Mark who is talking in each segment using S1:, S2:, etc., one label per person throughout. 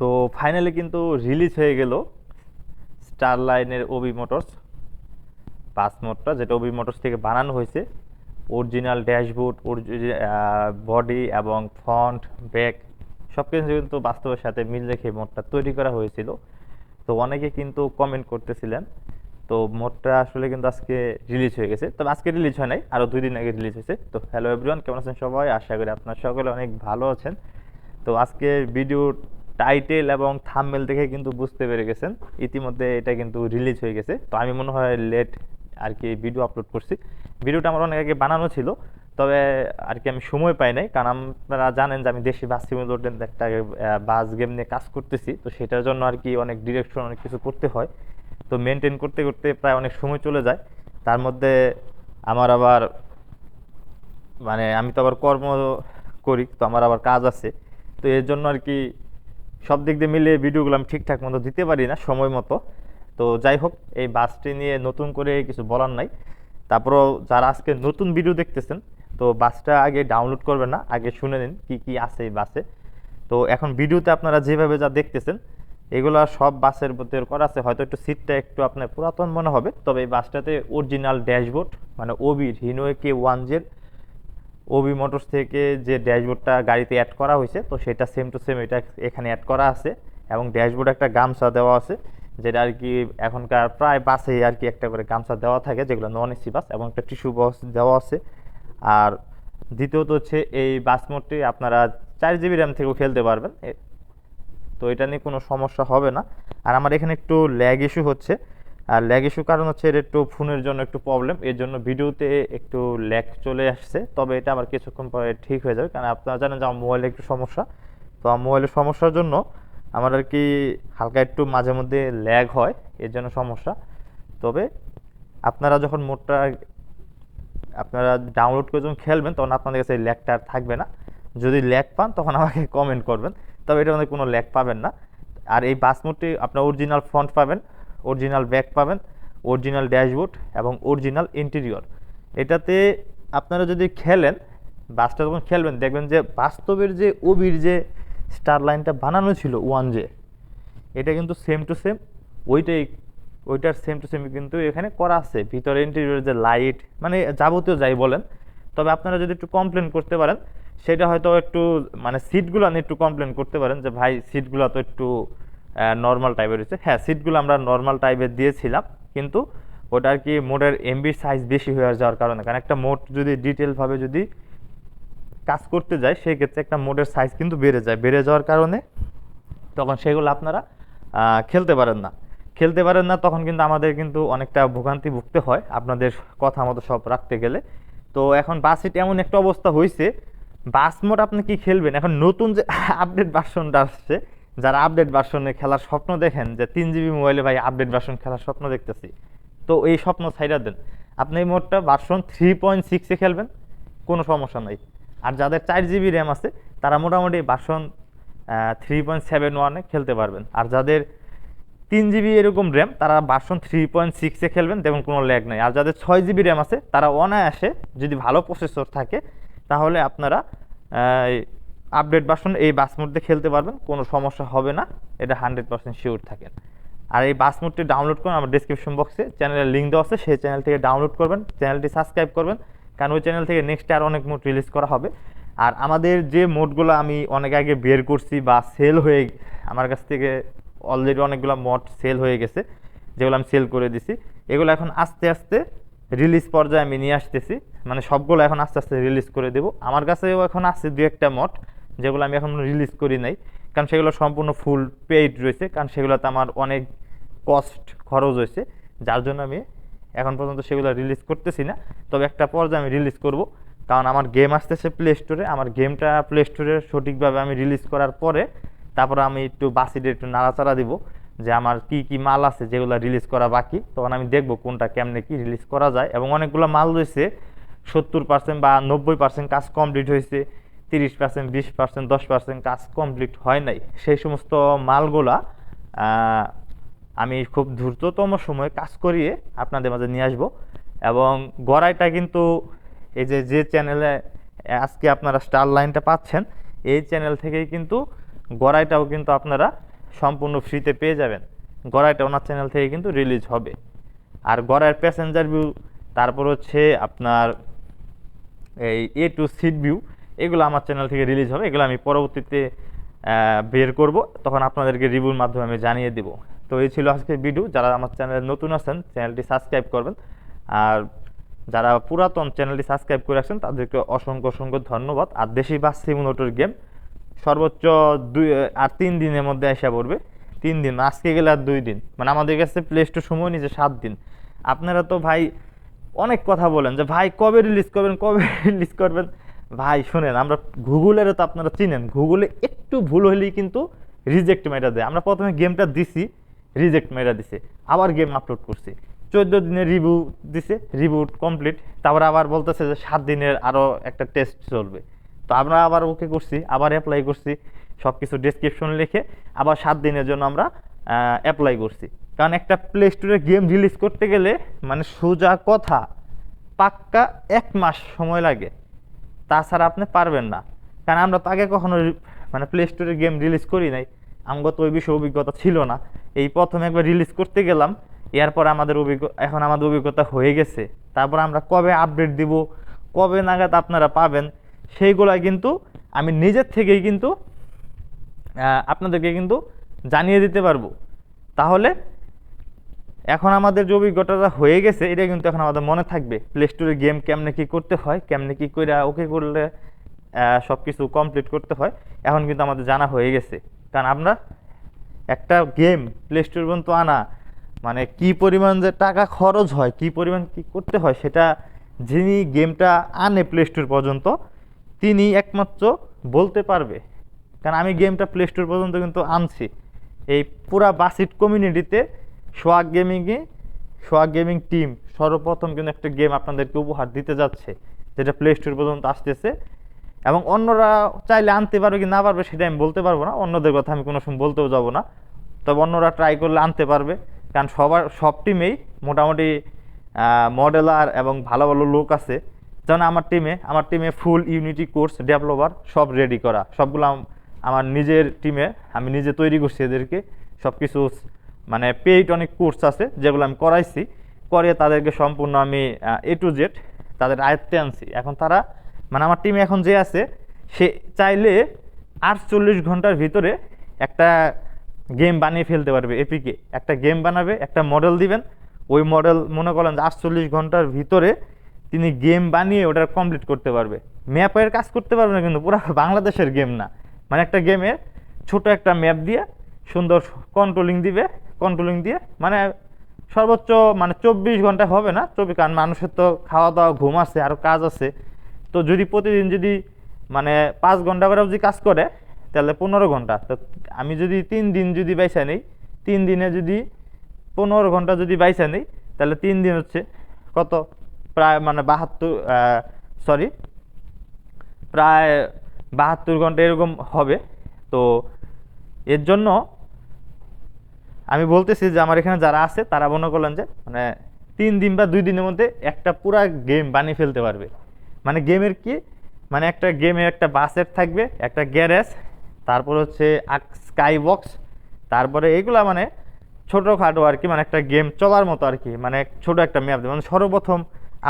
S1: তো ফাইনালি কিন্তু রিলিজ হয়ে গেল স্টার লাইনের ওবি মোটরস পাঁচ মোটরটা যেটা ওবি মোটরস থেকে বানানো হয়েছে। অরিজিনাল ড্যাশবোর্ড বডি এবং ফ্রন্ট ব্যাক সব কিছু কিন্তু বাস্তবের সাথে মিল রেখে মোটটা তৈরি করা হয়েছিল। তো অনেকে কিন্তু কমেন্ট করতেছিলেন, তো মোটটা আসলে কিন্তু আজকে রিলিজ হয়ে গেছে। তবে আজকে রিলিজ হয় নাই আরও দুই দিন আগে রিলিজ হয়েছে। তো হ্যালো এভরিওয়ান কেমন আছেন সবাই? আশা করি আপনার সকলে অনেক ভালো আছেন। তো আজকে ভিডিও টাইটেল এবং থাম্বনেল দেখে কিন্তু বুঝতে পেরে গেছেন। ইতিমধ্যে এটা কিন্তু রিলিজ হয়ে গেছে। তো আমি মনে হয় লেট আর কি ভিডিও আপলোড করছি। ভিডিওটা আমার অনেক আগে বানানো ছিল, তবে আর কি আমি সময় পাই নাই। কারণ আপনারা জানেন যে আমি দেশি বাস সিমুলেটর একটা বাস গেম নিয়ে কাজ করতেছি। তো সেটার জন্য আর কি অনেক ডিরেকশন অনেক কিছু করতে হয়। তো মেনটেন করতে করতে প্রায় অনেক সময় চলে যায়। তার মধ্যে আমার আবার মানে আমি তো আবার কর্ম করি, তো আমার আবার কাজ আছে। তো এর জন্য আর কি সব দিক দিয়ে মিলিয়ে ভিডিওগুলো আমি ঠিকঠাক মতো দিতে পারি না, সময় মতো। তো যাই হোক, এই বাসটি নিয়ে নতুন করে কিছু বলার নাই। তারপরও যারা আজকে নতুন ভিডিও দেখতেছেন, তো বাসটা আগে ডাউনলোড করবেন না, আগে শুনে নিন কি কি আছে এই বাসে। তো এখন ভিডিওতে আপনারা যেভাবে যা দেখতেছেন, এগুলো সব বাসের মধ্যে করা আছে। হয়তো একটু সিটটা একটু আপনার পুরাতন মনে হবে, তবে এই বাসটাতে অরিজিনাল ড্যাশবোর্ড মানে ওবি হিনোয়ে কে ওয়ান জের ওবি মোটরস থেকে যে ড্যাশবোর্ডটা গাড়িতে অ্যাড করা হয়েছে, তো সেটা সেম টু সেম এটা এখানে অ্যাড করা আছে এবং ড্যাশবোর্ডে একটা গামছা দেওয়া আছে, যেটা আর কি এখনকার প্রায় বাসে আর কি একটা করে গামছা দেওয়া থাকে, যেগুলো নন এসি বাস এবং একটা টিস্যু বক্স দেওয়া আছে। আর দ্বিতীয়ত হচ্ছে এই বাস মোডটি আপনারা চার জিবি র্যাম থেকেও খেলতে পারবেন। তো এটা নিয়ে কোনো সমস্যা হবে না। আর আমার এখানে একটু ল্যাগ ইস্যু হচ্ছে। আর ল্যাগ ইস্যু কারণ হচ্ছে এর একটু ফোনের জন্য একটু প্রবলেম এর জন্য ভিডিওতে একটু ল্যাগ চলে আসছে। তবে এটা আবার কিছুক্ষণ পরে ঠিক হয়ে যাবে, কারণ আপনারা জানেন যে আমার মোবাইলে একটু সমস্যা। তো আমার মোবাইলের সমস্যার জন্য আমার আর কি হালকা একটু মাঝে মধ্যে ল্যাগ হয়, এর জন্য সমস্যা। তবে আপনারা যখন মোটটা আপনারা ডাউনলোড করে যখন খেলবেন, তখন আপনাদের কাছে ল্যাগটা আর থাকবে না। যদি ল্যাগ পান, তখন আমাকে কমেন্ট করবেন। তবে এটার মধ্যে কোনো ল্যাগ পাবেন না। আর এই বাস মোডটি আপনার অরিজিনাল ফন্ট পাবেন। অরিজিনাল ব্যাক পাবেন, অরিজিনাল ড্যাশবোর্ড এবং অরিজিনাল ইন্টেরিয়র। এটাতে আপনারা যদি খেলেন, বাসটা যখন খেলবেন, দেখবেন যে বাস্তবের যে ওবির যে স্টার লাইনটা বানানো ছিল ওয়ান জে, এটা কিন্তু সেম টু সেম ওইটাই, ওইটার সেম টু সেম কিন্তু এখানে করা আছে। ভিতরে ইন্টেরিয়র যে লাইট মানে যাবতীয় যাই বলেন, তবে আপনারা যদি একটু কমপ্লেন করতে পারেন, সেটা হয়তো একটু মানে সিটগুলো নিয়ে একটু কমপ্লেন করতে পারেন যে, ভাই সিটগুলো তো একটু নর্মাল টাইপের হচ্ছে। হ্যাঁ সিটগুলো আমরা নর্মাল টাইপের দিয়েছিলাম, কিন্তু ওটা আর কি মোডের এমবির সাইজ বেশি হয়ে যাওয়ার কারণে, কারণ একটা মোড যদি ডিটেলভাবে যদি কাজ করতে যায় সেই ক্ষেত্রে একটা মোডের সাইজ কিন্তু বেড়ে যায়। বেড়ে যাওয়ার কারণে তখন সেগুলো আপনারা খেলতে পারেন না। খেলতে পারেন না, তখন কিন্তু আমাদের কিন্তু অনেকটা ভোগান্তি ভুগতে হয় আপনাদের কথা মতো সব রাখতে গেলে। তো এখন বাসিট এমন একটা অবস্থা হয়েছে বাস মোড আপনি কি খেলবেন? এখন নতুন যে আপডেট ভার্সনটা আসছে যারা আপডেট ভার্সনে খেলার স্বপ্ন দেখেন, যে তিন জিবি মোবাইলে ভাই আপডেট ভার্সন খেলার স্বপ্ন দেখতেছি, তো এই স্বপ্ন ছাইড়া দেন। আপনি এই মোডটা ভার্সন থ্রি পয়েন্ট সিক্সে খেলবেন, কোনো সমস্যা নাই। আর যাদের চার জিবি র্যাম আছে, তারা মোটামুটি ভার্সন থ্রি পয়েন্ট সেভেন ওয়ানে খেলতে পারবেন। আর যাদের তিন জিবি এরকম র্যাম তারা ভার্সন থ্রি পয়েন্ট সিক্সে খেলবেন দেখুন কোনো ল্যাগ নেই। আর যাদের ছয় জিবি র্যাম আছে, তারা অনায়াসে যদি ভালো প্রসেসর থাকে, তাহলে আপনারা আপডেট বাসন এই বাস মোডে খেলতে পারবেন কোনো সমস্যা হবে না, এটা হান্ড্রেড পার্সেন্ট শিওর থাকেন। আর এই বাস মোডটি ডাউনলোড করুন, আমার ডিসক্রিপশন বক্সে চ্যানেলের লিঙ্ক দেওয়া আছে, সেই চ্যানেল থেকে ডাউনলোড করবেন চ্যানেলটি সাবস্ক্রাইব করবেন, কারণ ওই চ্যানেল থেকে নেক্সট আর অনেক মোড রিলিজ করা হবে। আর আমাদের যে মোডগুলো আমি অনেক আগে বের করছি বা সেল হয়ে, আমার কাছ থেকে অলরেডি অনেকগুলো মড সেল হয়ে গেছে, যেগুলো আমি সেল করে দিছি, এগুলো এখন আস্তে আস্তে রিলিজ পর্যায়ে আমি নিয়ে আসতেছি মানে সবগুলো এখন আস্তে আস্তে রিলিজ করে দেবো। আমার কাছেও এখন আছে দু একটা মড যেগুলো আমি এখন রিলিজ করি নাই। কারণ সেগুলো সম্পূর্ণ ফুল পেইড রয়েছে। কারণ সেগুলোতে আমার অনেক কস্ট খরচ হয়েছে। যার জন্য আমি এখন পর্যন্ত সেগুলো রিলিজ করতেছি না। তবে একটা পর্যায়ে আমি রিলিজ করব। কারণ আমার গেম আসতেছে প্লে স্টোরে আমার গেমটা প্লে স্টোরে সঠিকভাবে আমি রিলিজ করার পরে তারপরে আমি একটু বাসিটে একটু নাড়াচাড়া দিব যে আমার কি কি মাল আছে যেগুলো রিলিজ করা বাকি। তখন আমি দেখব কোনটা কেমনে কি রিলিজ করা যায়। এবং অনেকগুলো মাল রয়েছে। সত্তর পার্সেন্ট বা নব্বই পার্সেন্ট কাজ কমপ্লিট হয়েছে। তিরিশ পার্সেন্ট বিশ পার্সেন্ট দশ পার্সেন্ট কাজ কমপ্লিট হয় নাই। সেই সমস্ত মালগুলা আমি খুব দ্রুততম সময়ে কাজ করিয়ে আপনাদের মাঝে নিয়ে আসব। এবং গড়াইটা কিন্তু এই যে যে চ্যানেলে আজকে আপনারা স্টার লাইনটা পাচ্ছেন, এই চ্যানেল থেকেই কিন্তু গড়াইটাও কিন্তু আপনারা সম্পূর্ণ ফ্রিতে পেয়ে যাবেন। গড়াইটা ওনার চ্যানেল থেকে কিন্তু রিলিজ হবে। আর গড়াইয়ের প্যাসেঞ্জার ভিউ তারপর হচ্ছে আপনার এই এ টু সিট ভিউ এগুলো আমার চ্যানেল থেকে রিলিজ হবে, এগুলো আমি পরবর্তীতে বের করব। তখন আপনাদেরকে রিভিউর মাধ্যমে আমি জানিয়ে দেব। তো এই ছিল আজকের ভিডিও যারা আমার চ্যানেলে নতুন আছেন চ্যানেলটি সাবস্ক্রাইব করবেন। আর যারা পুরাতন চ্যানেলটি সাবস্ক্রাইব করে রাখছেন, তাদেরকে অসংখ্য অসংখ্য ধন্যবাদ। আর দেশি বাস সিমুলেটর গেম সর্বোচ্চ দুই, আর তিন দিনের মধ্যে আসা পড়বে। তিন দিন, আজকে গেলে আর দুই দিন। মানে আমাদের কাছে প্লে স্টোর সময় নিয়েছে সাত দিন। আপনারা তো ভাই অনেক কথা বলেন যে, ভাই কবে রিলিজ করবেন, কবে রিলিজ করবেন? ভাই, শুনেন, আমরা গুগলেরও তো আপনারা চিনেন, গুগলে একটু ভুল হলেই কিন্তু রিজেক্ট মেরা দেয়। আমরা প্রথমে গেমটা দিছি রিজেক্ট মেরা দিছে, আবার গেম আপলোড করছি। চোদ্দ দিনের রিভিউ দিছে রিভিউ কমপ্লিট তারপর আবার বলতেছে যে সাত দিনের আরও একটা টেস্ট চলবে। তো আমরা আবার ওকে করছি, আবার অ্যাপ্লাই করছি সব কিছু ডেসক্রিপশন লিখে আবার সাত দিনের জন্য আমরা অ্যাপ্লাই করছি। কারণ একটা প্লে স্টোরে গেম রিলিজ করতে গেলে মানে সোজা কথা, পাক্কা এক মাস সময় লাগে। তাছাড়া আপনি পারবেন না। কারণ আমরা তো আগে কখনো মানে প্লে স্টোরে গেম রিলিজ করি নাই। আমগো তো ওই বিষয়ে অভিজ্ঞতা ছিল না। এই প্রথমে একবার রিলিজ করতে গেলাম। এরপর আমাদের অভিজ্ঞ এখন আমাদের অভিজ্ঞতা হয়ে গেছে। তারপর আমরা কবে আপডেট দিব, কবে নাগাদ আপনারা পাবেন, সেইগুলা কিন্তু আমি নিজের থেকেই কিন্তু আপনাদেরকে কিন্তু জানিয়ে দিতে পারব। তাহলে এখন আমাদের যে অভিজ্ঞতাটা হয়ে গেছে, এটা কিন্তু এখন আমাদের মনে থাকবে। প্লে স্টোরে গেম কেমনে কি করতে হয়, কেমনে কি করে ওকে করলে সব কিছু কমপ্লিট করতে হয়, এখন কিন্তু আমাদের জানা হয়ে গেছে। কারণ আমরা একটা গেম প্লে স্টোর পর্যন্ত আনা মানে কি পরিমাণ যে টাকা খরচ হয়, কি পরিমাণ কি করতে হয়, সেটা যিনি গেমটা আনে প্লে স্টোর পর্যন্ত, তিনি একমাত্র বলতে পারবে। কারণ আমি গেমটা প্লে স্টোর পর্যন্ত কিন্তু আনছি। এই পুরা বাসিট কমিউনিটিতে সোয়াগ গেমিংয়ে সোয়াগ গেমিং টিম সর্বপ্রথম কিন্তু একটা গেম আপনাদেরকে উপহার দিতে যাচ্ছে, যেটা প্লে স্টোর পর্যন্ত আসতেছে। এবং অন্যরা চাইলে আনতে পারবে কি না পারবে সেটা আমি বলতে পারব না, অন্যদের কথা আমি কোনো সময় বলতেও যাব না। তবে অন্যরা ট্রাই করলে আনতে পারবে, কারণ সবার, সব টিমেই মোটামুটি মডেলার এবং ভালো ভালো লোক আছে। যেমন আমার টিমে আমার টিমে ফুল ইউনিটি কোর্স ডেভেলপার সব রেডি করা। সবগুলো আমার নিজের টিমে আমি নিজে তৈরি করছি এদেরকে। সব কিছু মানে পেইড অনেক কোর্স আছে, যেগুলো আমি করাইছি। করে তাদেরকে সম্পূর্ণ আমি এ টু জেড তাদের আয়ত্তে আনছি এখন তারা মানে আমার টিমে এখন যে আছে, সে চাইলে আটচল্লিশ ঘণ্টার ভিতরে একটা গেম বানিয়ে ফেলতে পারবে এপিকে একটা গেম বানাবে, একটা মডেল দিবেন। ওই মডেল মনে করেন যে আটচল্লিশ ঘণ্টার ভিতরে তিনি গেম বানিয়ে ওটা কমপ্লিট করতে পারবে। ম্যাপের কাজ করতে পারবে না কিন্তু, পুরো বাংলাদেশের গেম না। মানে একটা গেমে ছোট একটা ম্যাপ দিয়ে সুন্দর কন্ট্রোলিং দিবে কন্ট্রোলিং দিয়ে মানে সর্বোচ্চ মানে চব্বিশ ঘণ্টা হবে না, চব্বিশ, কারণ মানুষের তো খাওয়া দাওয়া ঘুম আছে আরও কাজ আছে। তো যদি প্রতিদিন যদি মানে পাঁচ ঘণ্টা করে যদি কাজ করে, তাহলে পনেরো ঘণ্টা। তো আমি যদি তিন দিন যদি বাইসা নেই, তিন দিনে যদি পনেরো ঘণ্টা যদি বাইসা নেই, তাহলে তিন দিন হচ্ছে কত? প্রায় মানে বাহাত্তর সরি প্রায় বাহাত্তর ঘণ্টা এরকম হবে। তো এর জন্য আমি বলতেছি যে আমার এখানে যারা আছে, তারা মনে করলেন যে মানে তিন দিন বা দুই দিনের মধ্যে একটা পুরা গেম বানিয়ে ফেলতে পারবে। মানে গেমের কি? মানে একটা গেমে একটা বাসের থাকবে, একটা গ্যারেজ তারপর হচ্ছে স্কাই বক্স তারপরে এগুলা মানে ছোটোখাটো আর কি মানে একটা গেম চলার মতো আর কি মানে ছোট একটা ম্যাপ মানে সর্বপ্রথম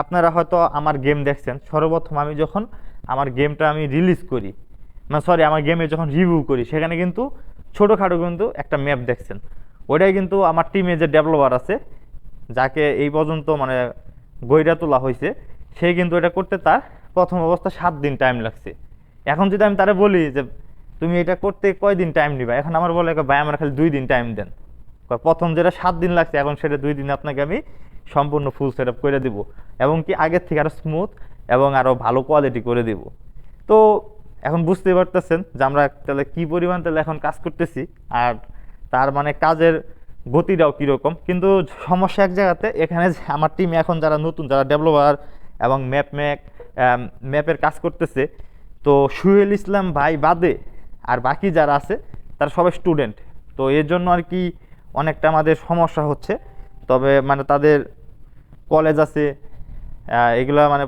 S1: আপনারা হয়তো আমার গেম দেখছেন, সর্বপ্রথম আমি যখন আমার গেমটা আমি রিলিজ করি মানে সরি আমার গেমে যখন রিভিউ করি, সেখানে কিন্তু ছোটোখাটো কিন্তু একটা ম্যাপ দেখছেন। ওইটাই কিন্তু আমার টিমে যে ডেভেলপার আছে, যাকে এই পর্যন্ত মানে গইরা তোলা হয়েছে সে কিন্তু এটা করতে তার প্রথম অবস্থা সাত দিন টাইম লাগছে। এখন যদি আমি তারে বলি যে, তুমি এটা করতে কয়দিন টাইম নিবা? এখন আমার বলে, ভাই, আমার খালি দুই দিন টাইম দেন। প্রথম যেটা সাত দিন লাগছে, এখন সেটা দুই দিন আপনাকে আমি সম্পূর্ণ ফুল সেট আপ করে দিব এবং কি আগের থেকে আরও স্মুথ এবং আরও ভালো কোয়ালিটি করে দিব। তো এখন বুঝতে পারতেছেন যে আমরা তাহলে কী পরিমাণ তাহলে এখন কাজ করতেছি, আর তার মানে কাজের গতিটাও কীরকম। কিন্তু সমস্যা এক জায়গাতে, এখানে আমার টিমে এখন যারা নতুন, যারা ডেভেলপার এবং ম্যাপ ম্যাক ম্যাপের কাজ করতেছে, তো সুহেল ইসলাম ভাই বাদে আর বাকি যারা আছে, তারা সবাই স্টুডেন্ট তো এর জন্য আর কি অনেকটা আমাদের সমস্যা হচ্ছে। তবে মানে তাদের কলেজ আছে এগুলা মানে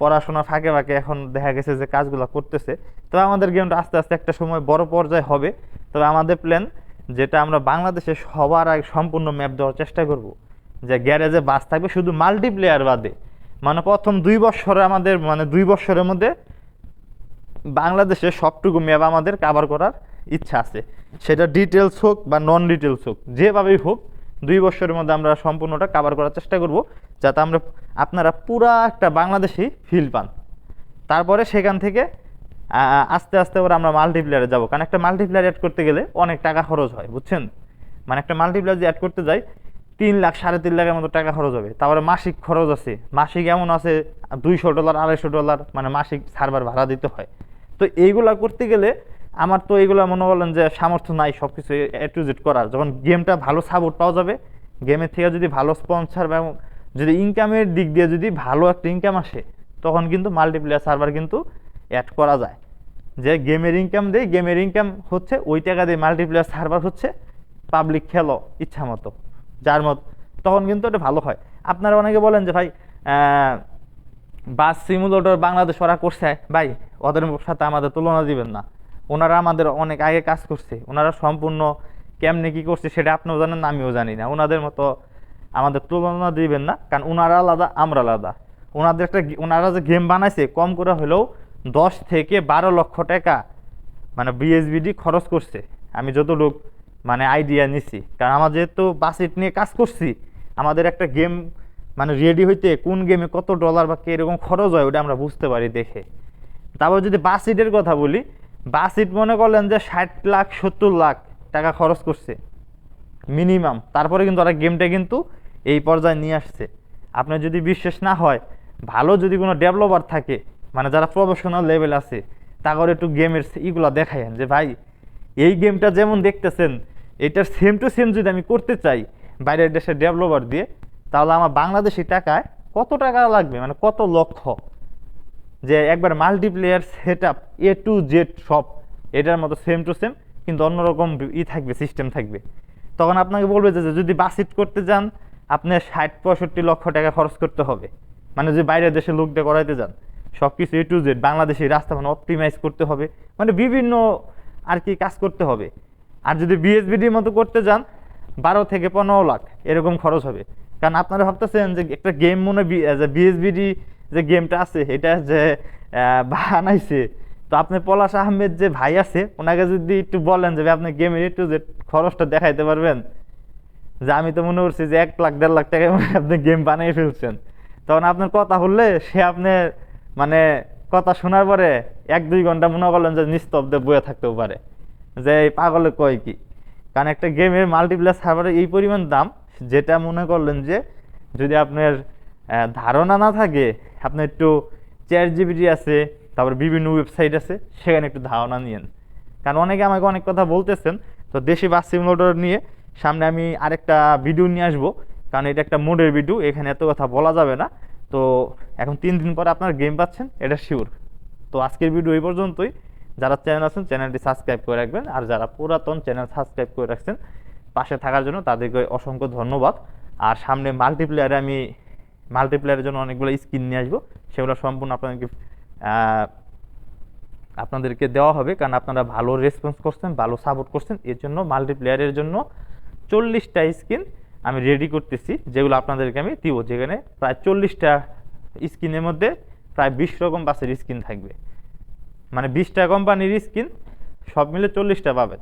S1: পড়াশোনা ফাঁকে ফাঁকে এখন দেখা গেছে যে কাজগুলো করতেছে। তবে আমাদের গেমটা আস্তে আস্তে একটা সময় বড় পর্যায়ে হবে। তবে আমাদের প্ল্যান যেটা আমরা বাংলাদেশে সবার আগে সম্পূর্ণ ম্যাপ দেওয়ার চেষ্টা করব। যে গ্যারেজে বাস থাকবে শুধু মাল্টিপ্লেয়ার বাদে। মানে প্রথম দুই বছরে আমাদের মানে দুই বছরের মধ্যে বাংলাদেশে সবটুকু ম্যাপ আমাদের কাভার করার ইচ্ছা আছে। সেটা ডিটেলস হোক বা নন ডিটেলস হোক, যেভাবেই হোক, দুই বছরের মধ্যে আমরা সম্পূর্ণটা কাভার করার চেষ্টা করব, যাতে আমরা, আপনারা পুরা একটা বাংলাদেশি ফিল পান। তারপরে সেখান থেকে আস্তে আস্তে করে আমরা মাল্টিপ্লেয়ারে যাব। কারণ একটা মাল্টিপ্লেয়ার অ্যাড করতে গেলে অনেক টাকা খরচ হয়, বুঝছেন? মানে একটা মাল্টিপ্লেয়ার যে অ্যাড করতে যাই, তিন লাখ, সাড়ে তিন লাখের মতো টাকা খরচ হবে। তারপরে মাসিক খরচ আছে। মাসিক এমন আছে, দুইশো ডলার আড়াইশো ডলার মানে মাসিক সার্ভার ভাড়া দিতে হয়। তো এইগুলা করতে গেলে আমার তো এইগুলা মনে করলেন যে সামর্থ্য নাই সব কিছু এ টু জেড করার। যখন গেমটা ভালো সাপোর্ট পাওয়া যাবে গেমের থেকে যদি ভালো স্পন্সার এবং যদি ইনকামের দিক দিয়ে যদি ভালো একটা ইনকাম আসে, তখন কিন্তু মাল্টিপ্লেয়ার সার্ভার কিন্তু অ্যাড করা যায়। যে গেমের ইনকাম দেয় গেমের ইনকাম হচ্ছে ওই টাকা দিয়ে মাল্টিপ্লেয়ার সার্ভার হচ্ছে পাবলিক খেলো ইচ্ছা মতো। যার মত, তখন কিন্তু এটা ভালো হয়। আপনারা অনেকে বলেন যে, ভাই বাস সিমুলেটর বাংলাদেশ ওরা করছে, ভাই, ওদের সাথে আমাদের তুলনা দিবেন না। ওনারা আমাদের অনেক আগে কাজ করছে, ওনারা সম্পূর্ণ কেমনে কি করছে সেটা আপনিও জানেন না আমিও জানি না। ওনাদের মতো আমাদের তুলনা দিবেন না, কারণ ওনারা আলাদা, আমরা আলাদা। ওনাদের একটা, ওনারা যে গেম বানাইছে, কম করে হলেও দশ থেকে বারো লক্ষ টাকা মানে বিএসবিডি খরচ করছে। আমি যতটুক মানে আইডিয়া নিছি। কারণ আমার যেহেতু বাসিট নিয়ে কাজ করছি, আমাদের একটা গেম মানে রেডি হইতে কোন গেমে কত ডলার বা কীরকম খরচ হয়, ওটা আমরা বুঝতে পারি দেখে। তারপর যদি বাসিটের কথা বলি বাসিট মনে করলেন যে ষাট লাখ, সত্তর লাখ টাকা খরচ করছে মিনিমাম তারপরে কিন্তু ওরা গেমটা কিন্তু এই পর্যায়ে নিয়ে আসছে। আপনার যদি বিশ্বাস না হয়, ভালো যদি কোনো ডেভেলপার থাকে মানে যারা প্রফেশনাল লেভেল আছে তারপরে একটু গেমের ইগুলো দেখায়েন যে, ভাই, এই গেমটা যেমন দেখতেছেন, এটার সেম টু সেম যদি আমি করতে চাই, বাইরের দেশের ডেভেলপার দিয়ে, তাহলে আমার বাংলাদেশি টাকায় কত টাকা লাগবে? মানে কত লক্ষ? যে একবার multiplayer set up A to Z সব, এটার মতো সেম টু সেম কিন্তু অন্যরকম ই থাকবে সিস্টেম থাকবে। তখন আপনাকে বলবে যে যদি বাসিট করতে যান, আপনার ষাট পঁয়ষট্টি লক্ষ টাকা খরচ করতে হবে। মানে যে বাইরের দেশে লোক দিয়ে করাইতে যান সব কিছু এ টু জেড রাস্তা মানে অপটিমাইজ করতে হবে। মানে বিভিন্ন আর কি কাজ করতে হবে। আর যদি বিএসবিডির মতো করতে যান, বারো থেকে পনেরো লাখ এরকম খরচ হবে। কারণ আপনারা ভাবতেছেন যে একটা গেম মনে বিএসবিডি যে গেমটা আছে, এটা যে বানাইছে। তো আপনি পলাশ আহমেদ যে ভাই আছে, ওনাকে যদি একটু বলেন যে আপনি গেমের একটু যে খরচটা দেখাইতে পারবেন? যে আমি তো মনে করছি যে এক লাখ, দেড় লাখ মনে আপনি গেম বানিয়ে ফেলছেন। তখন আপনার কথা বললে সে আপনার মানে কথা শোনার পরে এক, দুই ঘণ্টা মনে করলেন যে নিস্তব্ধে বয়ে থাকতেও পারে। যে এই পাগলে কয় কি? কারণ একটা গেমের মাল্টিপ্লেয়ার সার্ভারের এই পরিমাণ দাম, যেটা মনে করলেন যে যদি আপনার ধারণা না থাকে, আপনি একটু চেয়ার জিবিটি আছে, তারপর বিভিন্ন ওয়েবসাইট আছে, সেখানে একটু ধারণা নিয়েন। কারণ অনেকে আমাকে অনেক কথা বলতেছেন, তো দেশি বাস সিমুলেটর নিয়ে সামনে আমি আরেকটা ভিডিও নিয়ে আসব। কারণ এটা একটা মোডের ভিডিও এখানে এত কথা বলা যাবে না। তো এখন তিন দিন পরে আপনারা গেম পাচ্ছেন, এটা শিওর তো আজকের ভিডিও এই পর্যন্তই। যারা চ্যানেল আছেন চ্যানেলটি সাবস্ক্রাইব করে রাখবেন। আর যারা পুরাতন চ্যানেল সাবস্ক্রাইব করে রাখছেন, পাশে থাকার জন্য তাদেরকে অসংখ্য ধন্যবাদ। আর সামনে মাল্টিপ্লেয়ারে আমি মাল্টিপ্লেয়ারের জন্য অনেকগুলো স্কিন নিয়ে আসব। সেগুলো সম্পূর্ণ আপনাদেরকে আপনাদেরকে দেওয়া হবে। কারণ আপনারা ভালো রেসপন্স করছেন, ভালো সাপোর্ট করছেন। এর জন্য মাল্টিপ্লেয়ারের জন্য চল্লিশটা স্কিন আমি রেডি করতেছি, যেগুলো আপনাদেরকে আমি দিব, যেখানে প্রায় চল্লিশটা স্কিনের মধ্যে প্রায় বিশ রকম বাসের স্কিন থাকবে। মানে বিশটা কোম্পানির স্কিন সব মিলে চল্লিশটা পাবেন।